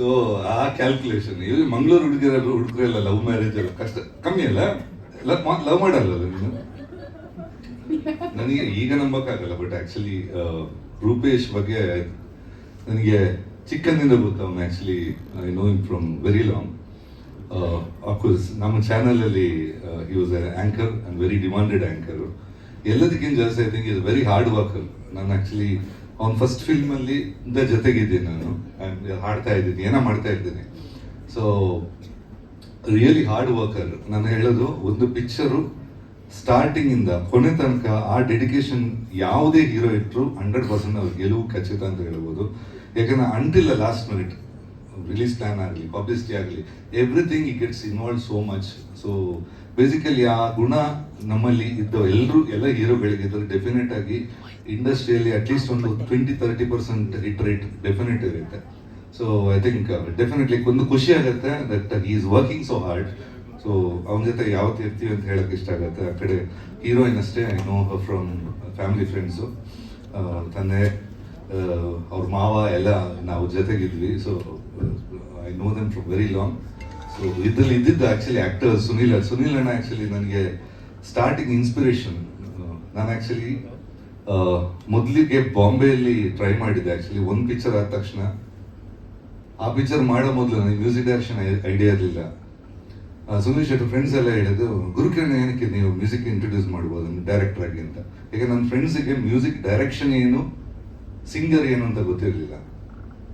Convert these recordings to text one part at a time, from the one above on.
So ಆ calculation ಇದು ಮಂಗಳೂರು ಹುಡುಗಿರಲ್ಲ ಹುಡುಗರು ಇಲ್ಲ ಲವ್ ಮ್ಯಾರೇಜ್ ಎಲ್ಲ ಕಷ್ಟ. ಕಮ್ಮಿ ಅಲ್ಲ ಲವ್ ಮಾಡಲ್ಲ ನೀನು. ನನಗೆ ಈಗ ನಂಬಕ್ಕಾಗಲ್ಲ ಬಟ್ ಆಕ್ಚುಲಿ ರೂಪೇಶ್ ಬಗ್ಗೆ ನನಗೆ ಚಿಕ್ಕಂದಿಂದ ಗೊತ್ತು actually I know him from very long of course ನಮ್ಮ ಚಾನಲಲ್ಲಿ he was anchor and very demanded anchor ಎಲ್ಲದಕ್ಕಿಂತ ಜಾಸ್ತಿ I think is very hard worker ನಾನು ಆಕ್ಚುಲಿ ಅವ್ನ ಫಸ್ಟ್ ಫಿಲ್ಮ್ ಅಲ್ಲಿ ಜೊತೆಗಿದ್ದೀನಿ ನಾನು. ಹಾಡ್ತಾ ಇದ್ದೀನಿ, ಏನೋ ಮಾಡ್ತಾ ಇದ್ದೀನಿ. ಸೊ ರಿಯಲಿ ಹಾರ್ಡ್ ವರ್ಕರ್ ನಾನು ಹೇಳೋದು, ಒಂದು ಪಿಕ್ಚರು ಸ್ಟಾರ್ಟಿಂಗ್ ಇಂದ ಕೊನೆ ತನಕ ಆ ಡೆಡಿಕೇಶನ್ ಯಾವುದೇ ಹೀರೋ ಇಟ್ಟರು ಹಂಡ್ರೆಡ್ ಪರ್ಸೆಂಟ್ ಅವ್ರ ಗೆಲುವು ಖಚಿತ ಅಂತ ಹೇಳ್ಬೋದು. ಯಾಕಂದ್ರೆ until last minute release plan ಆಗಲಿ ಪಬ್ಲಿಸಿಟಿ ಆಗಲಿ everything he gets involve so much so basically ಆ ಗುಣ ನಮ್ಮಲ್ಲಿ ಇದ್ದ ಎಲ್ಲರೂ ಎಲ್ಲ ಹೀರೋಗಳಿಗೆ ಇದ್ರೆ ಡೆಫಿನೆಟ್ ಆಗಿ ಇಂಡಸ್ಟ್ರಿಯಲ್ಲಿ ಅಟ್ಲೀಸ್ಟ್ ಒಂದು twenty thirty percent hit rate definite ಇರುತ್ತೆ. ಸೊ ಐ ಥಿಂಕ್ ಡೆಫಿನೆಟ್ಲಿ ಒಂದು ಖುಷಿ ಆಗುತ್ತೆ that is working so hard so ಅವನ ಜೊತೆ ಯಾವತ್ತು ಇರ್ತೀವಿ ಅಂತ ಹೇಳಕ್ ಇಷ್ಟ ಆಗುತ್ತೆ. ಆ ಕಡೆ ಹೀರೋಯಿನ್ ಅಷ್ಟೇ I know from family friends ತಂದೆ ಅವ್ರ ಮಾವ ಎಲ್ಲ ನಾವು ಜೊತೆಗಿದ್ವಿ. So I know them from very long ಇದ್ರಲ್ಲಿ ಇದ್ದಿದ್ದು ಆಕ್ಚುಲಿ ಆಕ್ಟರ್ ಸುನಿಲ್ ಸುನಿಲ್ ಅಣ್ಣ ಆಕ್ಚುಲಿ ನನಗೆ ಸ್ಟಾರ್ಟಿಂಗ್ ಇನ್ಸ್ಪಿರೇಷನ್ ನಾನು ಆಕ್ಚುಲಿ ಮೊದಲಿಗೆ ಬಾಂಬೆಯಲ್ಲಿ ಟ್ರೈ ಮಾಡಿದ್ದೆ ಆಕ್ಚುಲಿ ಒಂದು ಪಿಕ್ಚರ್ ಆದ ತಕ್ಷಣ. ಆ ಪಿಕ್ಚರ್ ಮಾಡೋ ಮೊದಲು ನನಗೆ ಮ್ಯೂಸಿಕ್ ಡೈರೆಕ್ಷನ್ ಐಡಿಯಾ ಇರಲಿಲ್ಲ. ಸುನೀಲ್ ಶೆಟ್ಟಿ ಫ್ರೆಂಡ್ಸ್ ಎಲ್ಲ ಹೇಳಿದ್ದು ಗುರುಕಿರಣ್, ಏನಕ್ಕೆ ನೀವು ಮ್ಯೂಸಿಕ್ ಇಂಟ್ರೊಡ್ಯೂಸ್ ಮಾಡ್ಬೋದು ಡೈರೆಕ್ಟರ್ ಆಗಿ ಅಂತ? ಈಗ ನನ್ನ ಫ್ರೆಂಡ್ಸಿಗೆ ಮ್ಯೂಸಿಕ್ ಡೈರೆಕ್ಷನ್ ಏನು ಸಿಂಗರ್ ಏನು ಅಂತ ಗೊತ್ತಿರಲಿಲ್ಲ.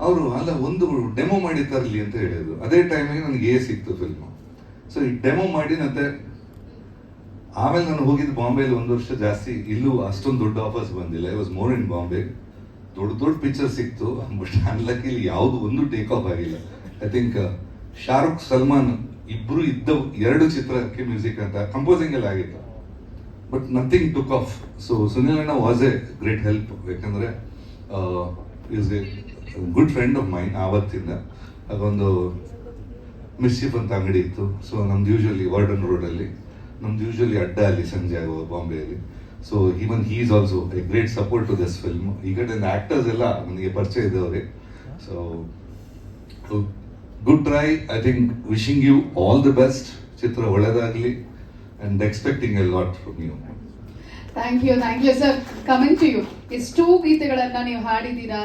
ಅವರು ಅಲ್ಲ, ಒಂದು ಡೆಮೋ ಮಾಡಿ ತರಲಿ ಅಂತ ಹೇಳಿದ್ರು. ಅದೇ ಟೈಮಿಗೆ ನನಗೆ ಎ ಸಿಕ್ತು ಫಿಲ್ಮ್ ಸೊ ಈ ಡೆಮೋ ಮಾಡಿ ಮತ್ತೆ ಆಮೇಲೆ ನಾನು ಹೋಗಿದ್ದು ಬಾಂಬೆಲಿ ಒಂದು ವರ್ಷ ಜಾಸ್ತಿ. ಇಲ್ಲೂ ಅಷ್ಟೊಂದು ದೊಡ್ಡ ಆಫರ್ಸ್ ಬಂದಿಲ್ಲ. I was more in Bombay ದೊಡ್ಡ ದೊಡ್ಡ ಪಿಕ್ಚರ್ ಸಿಕ್ತು. ಬಟ್ ಇಲ್ಲಿ ಯಾವುದು ಒಂದು ಟೇಕ್ ಆಫ್ ಆಗಿಲ್ಲ. ಐ ಥಿಂಕ್ ಶಾರುಖ್ ಸಲ್ಮಾನ್ ಇಬ್ರು ಇದ್ದ ಎರಡು ಚಿತ್ರಕ್ಕೆ ಮ್ಯೂಸಿಕ್ ಅಂತ ಕಂಪೋಸಿಂಗ್ ಎಲ್ಲ ಆಗಿತ್ತು. But nothing took off so Sunil ಅಣ್ಣ ವಾಸ್ ಎ ಗ್ರೇಟ್ ಹೆಲ್ಪ್ ಯಾಕಂದ್ರೆ is a good friend of mine ಆವತ್ತಿಂದ. ಅದೊಂದು ಮಿಸ್ಚಿಫ್ ಅಂತ ಅಂಗಡಿ ಇತ್ತು. ಸೊ ನಮ್ದು ಯೂಶ್ವಲಿ ವಾರ್ಡನ್ ರೋಡಲ್ಲಿ ನಮ್ದು ಯೂಶ್ವಲಿ ಅಡ್ಡ ಅಲ್ಲಿ ಸಂಜೆ ಆಗುವ ಬಾಂಬೆಯಲ್ಲಿ. So even he is also a great support to this film ಈ ಕಡೆ ಆ್ಯಕ್ಟರ್ಸ್ ಎಲ್ಲ ನನಗೆ ಪರಿಚಯ ಇದ್ದವ್ರೆ. So good try I think wishing you all the best ಚಿತ್ರ ಒಳ್ಳೆಯದಾಗಲಿ and expecting a lot from you thank you thank you sir coming to you ಎಷ್ಟೋ ಗೀತೆಗಳನ್ನು ನೀವು ಹಾಡಿದ್ದೀರಾ